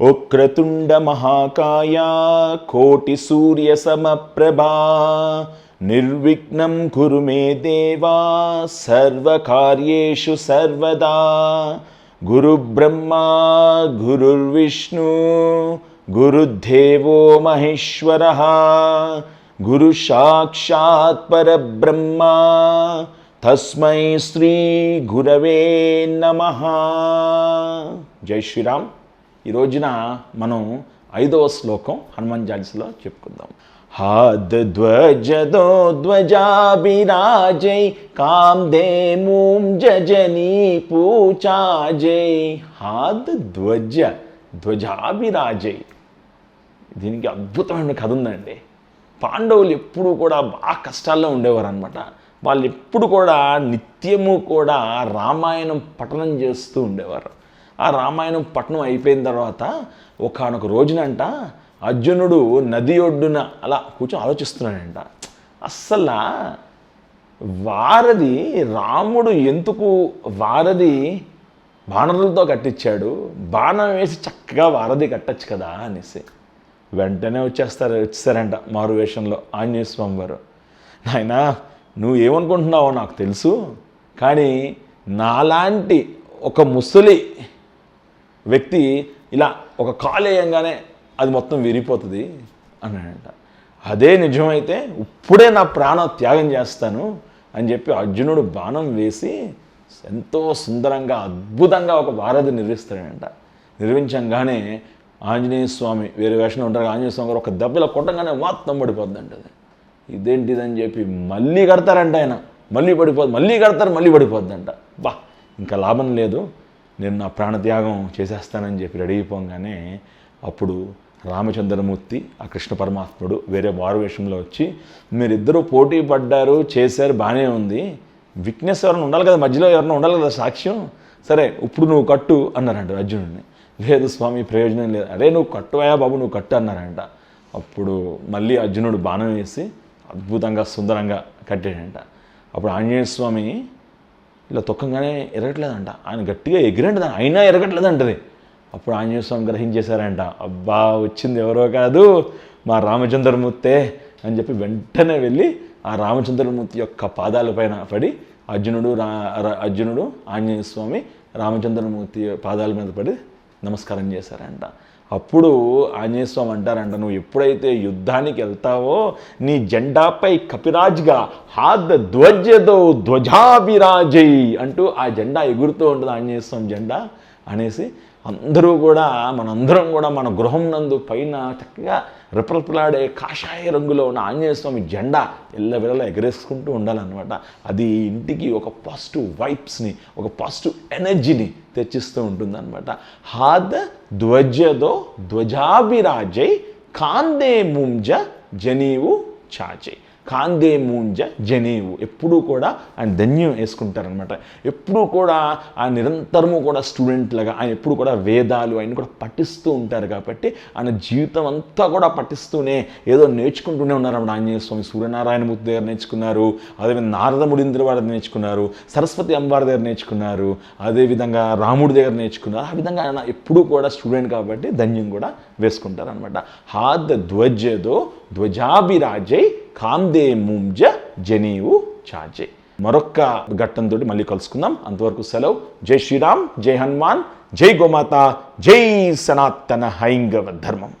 వక్రతుండ మహాకాయ కోటి సూర్య సమప్రభా నిర్విఘ్నం కురు మే దేవా సర్వకార్యేషు సర్వదా. గురు బ్రహ్మా గురుర్విష్ణు గురుదేవో మహేశ్వర గురు సాక్షాత్ పరబ్రహ్మ ఈ రోజున మనం ఐదవ శ్లోకం హనుమాన్ చాలీసలో చెప్పుకుందాం. హాద్ ధ్వజదో ధ్వజాభిరాజై కాందేమూం జజనీ పూచాజై. హాద్ ధ్వజ ధ్వజాభిరాజై. దీనికి అద్భుతమైన కథ ఉందండి. పాండవులు ఎప్పుడు కూడా బాగా కష్టాల్లో ఉండేవారు అనమాట వాళ్ళు ఎప్పుడు కూడా నిత్యము కూడా రామాయణం పఠనం చేస్తూ ఉండేవారు. ఆ రామాయణం పట్టణం అయిపోయిన తర్వాత ఒకనొక రోజునంట అర్జునుడు నది ఒడ్డున అలా కూర్చొని ఆలోచిస్తున్నాడంట. అస్సలు వారధి రాముడు ఎందుకు వారధి బాణరులతో కట్టించాడు బాణం వేసి చక్కగా వారధి కట్టచ్చు కదా అనేసి. వెంటనే వచ్చేస్తారు వచ్చేసారంట మారు వేషంలో ఆంజనేయ స్వామి వారు. నాయనా నువ్వు ఏమనుకుంటున్నావో నాకు తెలుసు కానీ నాలాంటి ఒక ముసలి వ్యక్తి ఇలా ఒక కాలు వేయంగానే అది మొత్తం విరిగిపోతుంది అన్నాడంట. అదే నిజమైతే ఇప్పుడే నా ప్రాణం త్యాగం చేస్తాను అని చెప్పి అర్జునుడు బాణం వేసి ఎంతో సుందరంగా అద్భుతంగా ఒక వారధి నిర్మిస్తాడంట నిర్మించంగానే ఆంజనేయ స్వామి వేరే వేషంలో ఉంటారు ఆంజనేయ స్వామి గారు ఒక దెబ్బలో కొట్టంగానే మొత్తం పడిపోద్దంట అది. ఇదేంటిదని చెప్పి మళ్ళీ కడతారంట ఆయన. మళ్ళీ పడిపోద్ది మళ్ళీ కడతారు మళ్ళీ పడిపోద్దంట. బా ఇంకా లాభం లేదు. నేను నా ప్రాణత్యాగం చేసేస్తానని చెప్పి రెడీ అయిపోగానే అప్పుడు రామచంద్రమూర్తి ఆ కృష్ణ పరమాత్ముడు వేరే మారువేషంలో వచ్చి మీరిద్దరూ పోటీ పడ్డారు చేశారు బాగానే ఉంది. విక్నెస్ ఎవరైనా ఉండాలి కదా మధ్యలో ఎవరైనా ఉండాలి కదా సాక్ష్యం? సరే ఇప్పుడు నువ్వు కట్టు అన్నారంట అర్జునుడిని. లేదు స్వామి ప్రయోజనం లేదు. అరే నువ్వు కట్టువయా బాబు నువ్వు కట్టు అన్నారంట. అప్పుడు మళ్ళీ అర్జునుడు బాణం వేసి అద్భుతంగా సుందరంగా కట్టాడంట అప్పుడు ఆంజనేయ స్వామి ఇలా తొక్కగానే ఎరగట్లేదంట. ఆయన గట్టిగా ఎగిరంట దాన్ని. అయినా ఎరగట్లేదంటది. అప్పుడు ఆంజనేయ స్వామి గ్రహించేశారంట. అబ్బా వచ్చింది ఎవరో కాదు మా రామచంద్రమూర్తే అని చెప్పి వెంటనే వెళ్ళి ఆ రామచంద్రమూర్తి యొక్క పాదాలపైన పడి అర్జునుడు రా రా- అర్జునుడు ఆంజనేయ స్వామి రామచంద్రమూర్తి పాదాల మీద పడి నమస్కారం చేశారంట. అప్పుడు ఆంజనేయస్వామి అంటారంట నువ్వు ఎప్పుడైతే యుద్ధానికి వెళ్తావో నీ జెండాపై కపిరాజ్గా హాద్ ధ్వజదో ధ్వజాభిరాజై అంటూ ఆ జెండా ఎగురుతూ ఉంటుంది ఆంజనేయస్వామి జెండా అనేసి అందరూ కూడా మనందరం కూడా మన గృహం నందు పైన చక్కగా రెపరెపలాడే కాషాయ రంగులో ఉన్న ఆంజనేయ స్వామి జెండా ఎల్లవెల్ల ఎగరేసుకుంటూ ఉండాలన్నమాట. అది ఇంటికి ఒక పాజిటివ్ వైబ్స్ని ఒక పాజిటివ్ ఎనర్జీని తెచ్చిస్తూ ఉంటుందన్నమాట. హాద ధ్వజదో ధ్వజాభిరాజై కాందే ముంజ జనీవు చాచై. కాందే మూంజ జనేవు. ఎప్పుడూ కూడా ఆయన ధన్యం వేసుకుంటారనమాట ఎప్పుడూ కూడా ఆ నిరంతరము కూడా స్టూడెంట్ లాగా ఆయన ఎప్పుడు కూడా వేదాలు ఆయన కూడా పఠిస్తూ ఉంటారు కాబట్టి ఆయన జీవితం అంతా కూడా పఠిస్తూనే ఏదో నేర్చుకుంటూనే ఉన్నారన్నమాట ఆంజనేయ స్వామి సూర్యనారాయణమూర్తి దగ్గర నేర్చుకున్నారు. అదేవిధంగా నారద ముడింద్ర వారి నేర్చుకున్నారు. సరస్వతి అమ్మవారి దగ్గర నేర్చుకున్నారు. అదేవిధంగా రాముడి దగ్గర నేర్చుకున్నారు. ఆ విధంగా ఆయన ఎప్పుడూ కూడా స్టూడెంట్ కాబట్టి ధన్యం కూడా వేసుకుంటారనమాట హాద్ ధ్వజదో ధ్వజాభిరాజై కాందే ముంజ జనీవు చాజే. మరొక్క ఘట్టంతో మళ్ళీ కలుసుకుందాం. అంతవరకు సెలవు. జై శ్రీరామ్ జై హనుమాన్ జై గోమాత జై సనాతన హైంగవ ధర్మం.